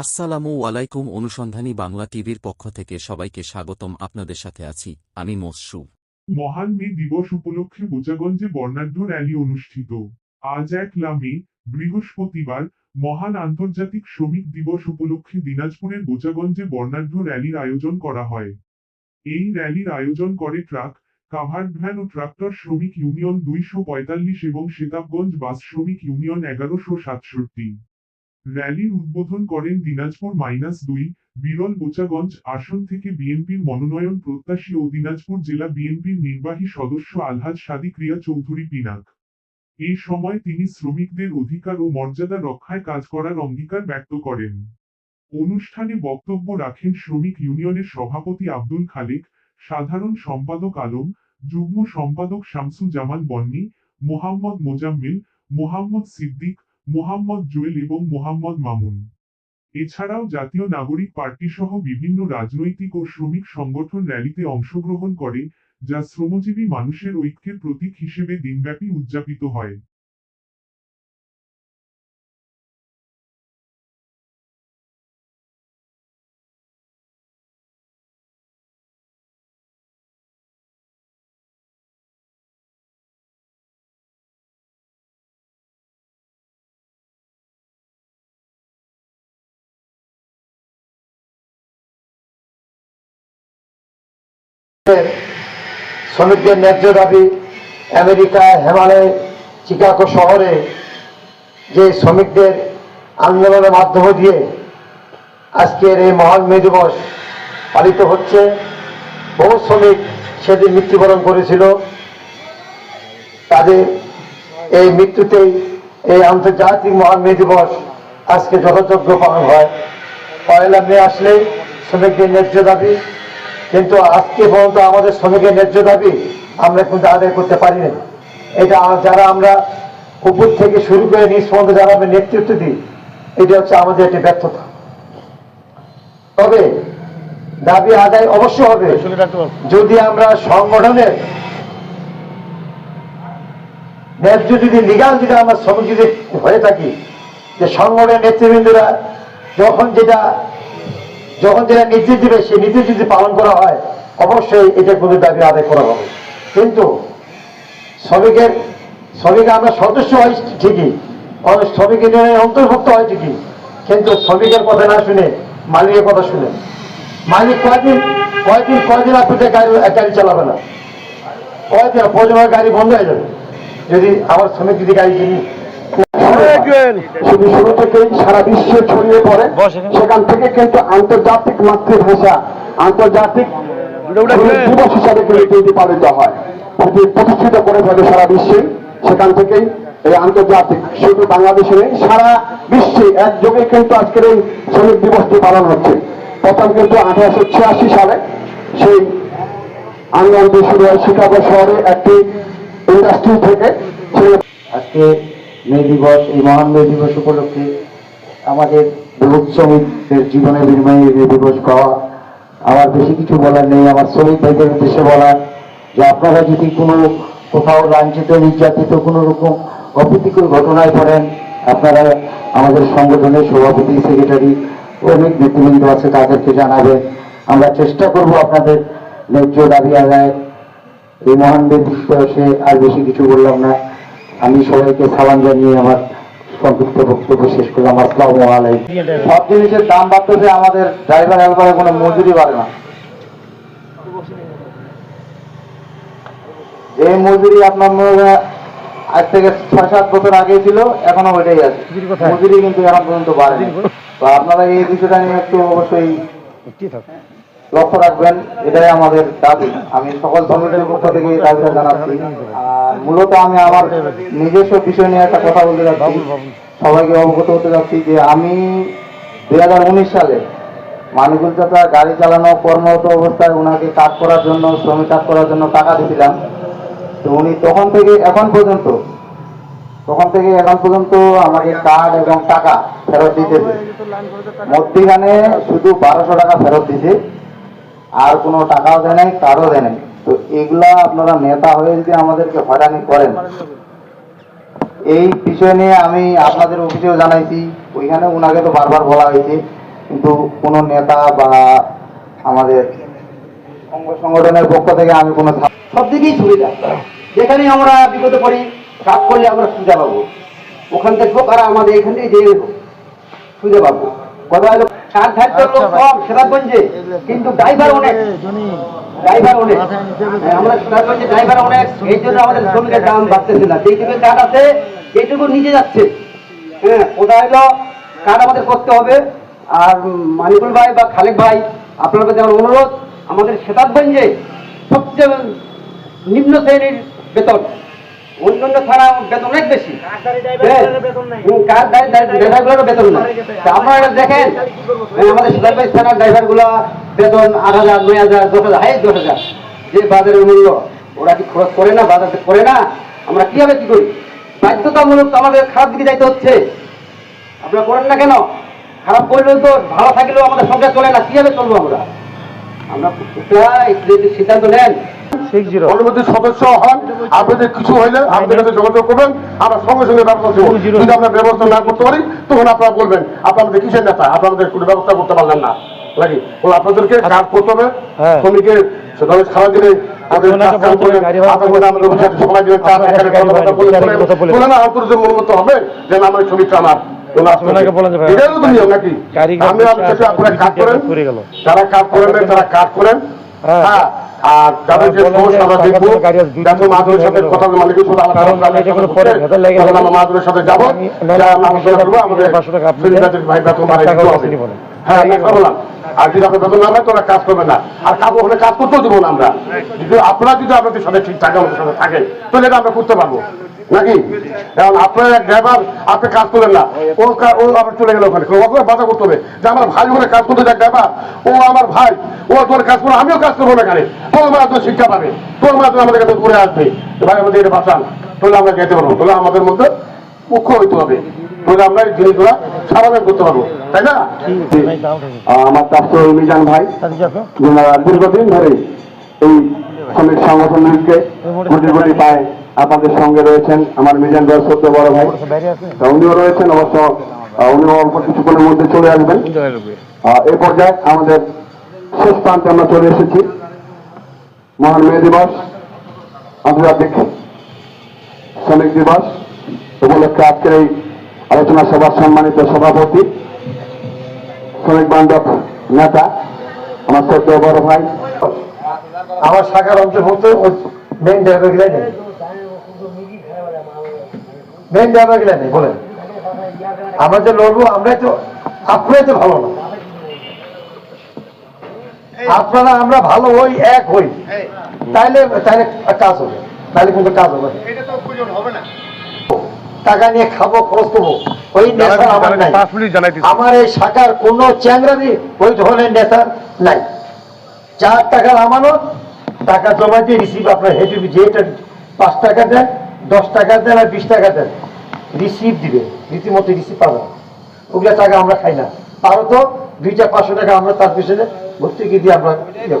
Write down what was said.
আসসালামু আলাইকুম অনুসন্ধানী বাংলা টিভির পক্ষ থেকে সবাইকে স্বাগতম, আপনাদের সাথে আছি আমি মসরু। মহান মে দিবস উপলক্ষে বোচাগঞ্জে বর্ণাঢ্য র্যালি অনুষ্ঠিত। আজ এক লামে, বৃহস্পতিবার, মহান আন্তর্জাতিক শ্রমিক দিবস উপলক্ষে দিনাজপুরের বোচাগঞ্জে বর্ণাঢ্য র্যালির আয়োজন করা হয়। এই র্যালির আয়োজন করে ট্রাক কাভার্ড ভ্যান ও ট্রাক্টর শ্রমিক ইউনিয়ন দুইশো পঁয়তাল্লিশ এবং সেতাবগঞ্জ বাস শ্রমিক ইউনিয়ন এগারোশো সাতষট্টি। র্যালির উদ্বোধন করেন দিনাজপুর মাইনাস দুই, বিরল বোচাগঞ্জ আসন থেকে বিএনপির মনোনয়ন প্রত্যাশী ও দিনাজপুর জেলা বিএনপির নির্বাহী সদস্য আলহাজ সাদিক রিয়া চৌধুরী পিনাক। এই সময় তিনি শ্রমিকদের অধিকার ও মর্যাদা রক্ষায় কাজ করার অঙ্গীকার ব্যক্ত করেন। অনুষ্ঠানে বক্তব্য রাখেন শ্রমিক ইউনিয়নের সভাপতি আব্দুল খালেক, সাধারণ সম্পাদক আলম, যুগ্ম সম্পাদক শামসু জামান বন্নি, মোহাম্মদ মোজাম্মিল, মোহাম্মদ সিদ্দিক মোহাম্মদ জুয়েল এবং মোহাম্মদ মামুন। এছাড়াও জাতীয় নাগরিক পার্টি সহ বিভিন্ন রাজনৈতিক ও শ্রমিক সংগঠন র্যালিতে অংশগ্রহণ করে, যা শ্রমজীবী মানুষের ঐক্যের প্রতীক হিসেবে দিনব্যাপী উদযাপিত হয়। শ্রমিকদের ন্যায্য দাবি, আমেরিকা, হিমালয়, চিকাগো শহরে যে শ্রমিকদের আন্দোলনের মাধ্যম দিয়ে আজকের এই মহান মে দিবস পালিত হচ্ছে, বহু শ্রমিক সেদিন মৃত্যুবরণ করেছিল। তাদের এই মৃত্যুতেই এই আন্তর্জাতিক মহান মে দিবস আজকে যথাযোগ্য পালন হয়। পয়লা মে আসলেই শ্রমিকদের ন্যায্য দাবি কিন্তু আজকে পর্যন্ত আমাদের শ্রমিকের ন্যায্য দাবি আমরা কিন্তু আদায় করতে পারি না এটা যারা আমরা উপর থেকে শুরু করে নিজ পর্যন্ত যারা আমরা নেতৃত্ব দিই এটা হচ্ছে আমাদের একটি ব্যর্থতা। তবে দাবি আদায় অবশ্য হবে। যদি আমরা সংগঠনের ন্যায্য যদি লিগাল যদি আমরা শ্রমিক যদি হয়ে থাকি যে সংগঠনের নেতৃবৃন্দরা যখন যেটা যখন যেটা নির্দেশ দিবে, সেই নির্দেশ যদি পালন করা হয়, অবশ্যই এটার কোনো দাবি আদায় করা হবে। কিন্তু শ্রমিকের, শ্রমিক আমরা সদস্য হয় ঠিকই, অনেক শ্রমিক ইউনিয়নের অন্তর্ভুক্ত হয় ঠিকই, কিন্তু শ্রমিকের কথা না শুনে মালিকের কথা শুনে। মালিক কয়দিন কয়দিন কয়দিন আপনাদের গাড়ি গাড়ি চালাবে না। কয়দিন প্রয়োজন গাড়ি বন্ধ হয়ে যাবে। যদি আমার শ্রমিক যদি গাড়ি কিনি শুধু শুরু থেকেই সারা বিশ্বে ছড়িয়ে পড়ে। সেখান থেকে কিন্তু আন্তর্জাতিক মাতৃভাষা আন্তর্জাতিক দিবস হিসাবে কিন্তু পালিত হয়। প্রতিষ্ঠিত করে ফেলে সারা বিশ্বে। সেখান থেকেই এই আন্তর্জাতিক শুধু বাংলাদেশে নেই সারা বিশ্বে একযোগে কিন্তু আজকের এই শ্রমিক দিবসটি পালন হচ্ছে। প্রথম কিন্তু আঠারোশো ছিয়াশি সালে সেই আন্দোলনটি শুরু হয় শিকাগো শহরে একটি ইন্ডাস্ট্রি থেকে। আজকে মে দিবস, এই মহান মে দিবস উপলক্ষে আমাদের বহুত শ্রমিকদের জীবনের বিনিময়ে মে দিবস পাওয়া। আমার বেশি কিছু বলার নেই, আমার শ্রমিক ভাইদের উদ্দেশ্যে বলার যে আপনারা যদি কোনো কোথাও লাঞ্ছিত, নির্যাতিত, কোনো রকম অপ্রীতিকর ঘটনায় পড়েন, আপনারা আমাদের সংগঠনের সভাপতি, সেক্রেটারি, অনেক নেতৃবৃন্দ আছে, তাদেরকে জানাবেন। আমরা চেষ্টা করব আপনাদের ন্যায্য দাবি আদায়। এই মহান দিবসে আর বেশি কিছু বললাম না। আমি সবাইকে সালাম জানিয়ে আমার সংক্ষিপ্ত বক্তব্য শেষ করলাম। আসসালামু আলাইকুম। সব জিনিসের দাম বাড়তেছে আমাদের ড্রাইভার হেল্পারের কোনো মজুরি বাড়ে না। যে মজুরি আপনার আজ থেকে ছয় সাত বছর আগে ছিল এখনও ওইটাই আছে। মজুরি কিন্তু এখন পর্যন্ত বাড়েনি তো আপনারা এই বিষয়টা নিয়ে একটু অবশ্যই লক্ষ্য রাখবেন এটাই আমাদের দাবি। আমি সকল শ্রমিকের পক্ষ থেকে এই দাবিটা জানাচ্ছি। মূলত আমি আমার নিজস্ব বিষয় নিয়ে একটা কথা বলতে যাচ্ছি। সবাইকে অবগত হতে যাচ্ছি যে আমি দুই হাজার উনিশ সালে মানিকুল চাচা গাড়ি চালানো কর্মরত অবস্থায় ওনাকে কাজ করার জন্য শ্রমিক কাজ করার জন্য টাকা দিয়েছিলাম তো উনি তখন থেকে এখন পর্যন্ত তখন থেকে এখন পর্যন্ত আমাকে কার্ড এবং টাকা ফেরত দিতেছে। মধ্যিখানে শুধু বারোশো টাকা ফেরত দিছে আর কোনো টাকাও দেয় নাই কারও দেয় নাই। তো এগুলা আপনারা নেতা হয়ে যদি আমাদেরকে হয়রানি করেন এই বিষয় নিয়ে আমি আপনাদের অফিসেও জানাইছি ওইখানে উনাকে তো বারবার বলা হয়েছে কিন্তু কোনো নেতা বা আমাদের অঙ্গ সংগঠনের পক্ষ থেকে আমি কোনো সব দিকেই সুবিধা যেখানে আমরা বিপদে পড়ি কাজ করলে আমরা সুবিধা পাবো। ওখান থেকে আর আমাদের এখান যে হোক, সুবিধা পাবো। কথা হলো ধার্য লোক কম সেরাগঞ্জে কিন্তু ড্রাইভার অনেক। ড্রাইভার অনেক। হ্যাঁ, আমরা সেরাগঞ্জে ড্রাইভার অনেক। এই জন্য আমাদের শ্রমিকের দাম বাড়তেছে না। যেটুকু কাঠ আছে এইটুকু নিচে যাচ্ছে। হ্যাঁ ওটা হলো কাঠ আমাদের করতে হবে। আর মানিকুল ভাই বা খালেক ভাই আপনার কাছে আমার অনুরোধ আমাদের সেতাবগঞ্জে সবচেয়ে নিম্ন শ্রেণির বেতন। অন্যান্য থানা বেতন অনেক বেশি। কার ড্রাইভারগুলোরও বেতন নাই? আপনারা দেখেন। আমাদের সুদারবাই থানার ড্রাইভারগুলো বেতন আট হাজার নয় হাজার দশ হাজার হাই দশ হাজার। যে বাজারের মূল্য ওরা কি খরচ করে না বাজার করে না? আমরা কীভাবে কি করি? বাধ্যতামূলক আমাদের খারাপ দিকে যাইতে হচ্ছে। আপনারা করেন না কেন? খারাপ করলেও তো ভালো থাকলেও আমাদের সংসার চলে না কীভাবে চলবো আমরা? আমরা সিদ্ধান্ত নেন। অনুমতি সদস্য হন আপনাদের কিছু হইলে আমাদের কাছে যোগাযোগ করবেন আমরা সঙ্গে সঙ্গে ব্যবস্থা করব যদি আমরা ব্যবস্থা না করতে পারি তখন আপনারা বলবেন আপনাদের কিসের নেতা? আপনাদের কোনো ব্যবস্থা করতে পারলেন না। নাকি? আপনাদেরকে কাজ করতে হবে। শ্রমিকের সেটা সারাদিনে আমাদের কাজ কাম করে আপনাদের আমাদের সাথে সময় দিবেন চা এখানে কথাবার্তা বলে চলে- বলে না আন্তর্জাতিক মনোমত হবে যে আমার শ্রমিকটা আমার। কোনো আসবে না। এটাই তো নিয়ম নাকি? আমি আপনার আপনারা কাজ করেন। যারা কাজ করেন তারা কাজ করেন। হ্যাঁ। আর যাদের যে সমস্যা আমরা দেখব দেখো মাধুরের সাথে কথা মালিকের সাথে আমরা মাধুরের সাথে যাব আমরা করব আমাদের ভাই বেতন বাড়াই দিতে হবে হ্যাঁ বললাম। আর যদি আপনার বেতন না হয় কাজ করবে না। আর কাজ ওখানে কাজ করতেও দেবো না আমরা। যদি আপনারা যদি আপনাদের সাথে ঠিক থাকে আমাদের সাথে থাকে তাহলে এটা আমরা করতে পারব। নাকি? এখন আপনার এক ড্রাইভার আপনি কাজ করলেন না। ও ও আবার চলে গেল ওখানে। ওখানে বাধা করতে হবে। যে আমার ভাই ওখানে কাজ করতে যায় ড্রাইভার ও আমার ভাই ও তোর কাজ করব আমিও কাজ করব না এখানে। তোর মাধ্যমে শিক্ষা পাবে। তোর মাধ্যমে আমাদের কাছে ঘুরে আসবে। ভাই আমাদের এটা বাঁচান। তাহলে আমরা যেতে পারব তাহলে আমাদের মধ্যে মুখ্য হইতে হবে। তাহলে আমরা এই জিনিসগুলো সারাবেন করতে পারব। তাই না? আমার চাষর মিজান ভাই দীর্ঘদিন ধরে এই শ্রমিক সংগঠনকে কোটি কোটি পায়। আপনাদের সঙ্গে রয়েছেন আমার মিজান সত্য বড় ভাই। উনিও রয়েছেন, অবশ্য উনিও অল্প কিছুক্ষণের মধ্যে চলে আসবেন। এই পর্যায়ে আমাদের শেষ প্রান্তে আমরা চলে এসেছি। মহান মে দিবস, আন্তর্জাতিক শ্রমিক দিবস। উপলক্ষে আজকের এই আলোচনা সভার সম্মানিত সভাপতি, শ্রমিক বান্ধব নেতা, আমার সদ্য বড় ভাই। আমার শাখার অন্তর্ভুক্ত মেন নেই মেন নেই বলেন। আমরা যে লড়বো আমরাই তো আপনারাই তো ভালো না। আপনারা আমরা ভালো হই এক হই। তাইলে তাইলে কাজ হবে তাইলে কিন্তু কাজ হবে। টাকা নিয়ে খাব খরচ করব ওই আমার নাই। আমার এই শাখার কোনো চ্যাংরানি ওই ধরনের নেতা নাই। চার টাকার আমানত টাকা জমা দিয়ে রিসিভ আপনার হেড যেটা পাঁচ টাকা দেন দশ টাকা দেন আর বিশ টাকা দেন। রিসিভ দিবে, রীতিমতো রিসিভ পাবে। ওগুলো টাকা আমরা খাই না। পারো তো, দুইটা পাঁচশো টাকা আমরা তার পিছনে ভর্তি দিয়ে আমরা ইয়ে।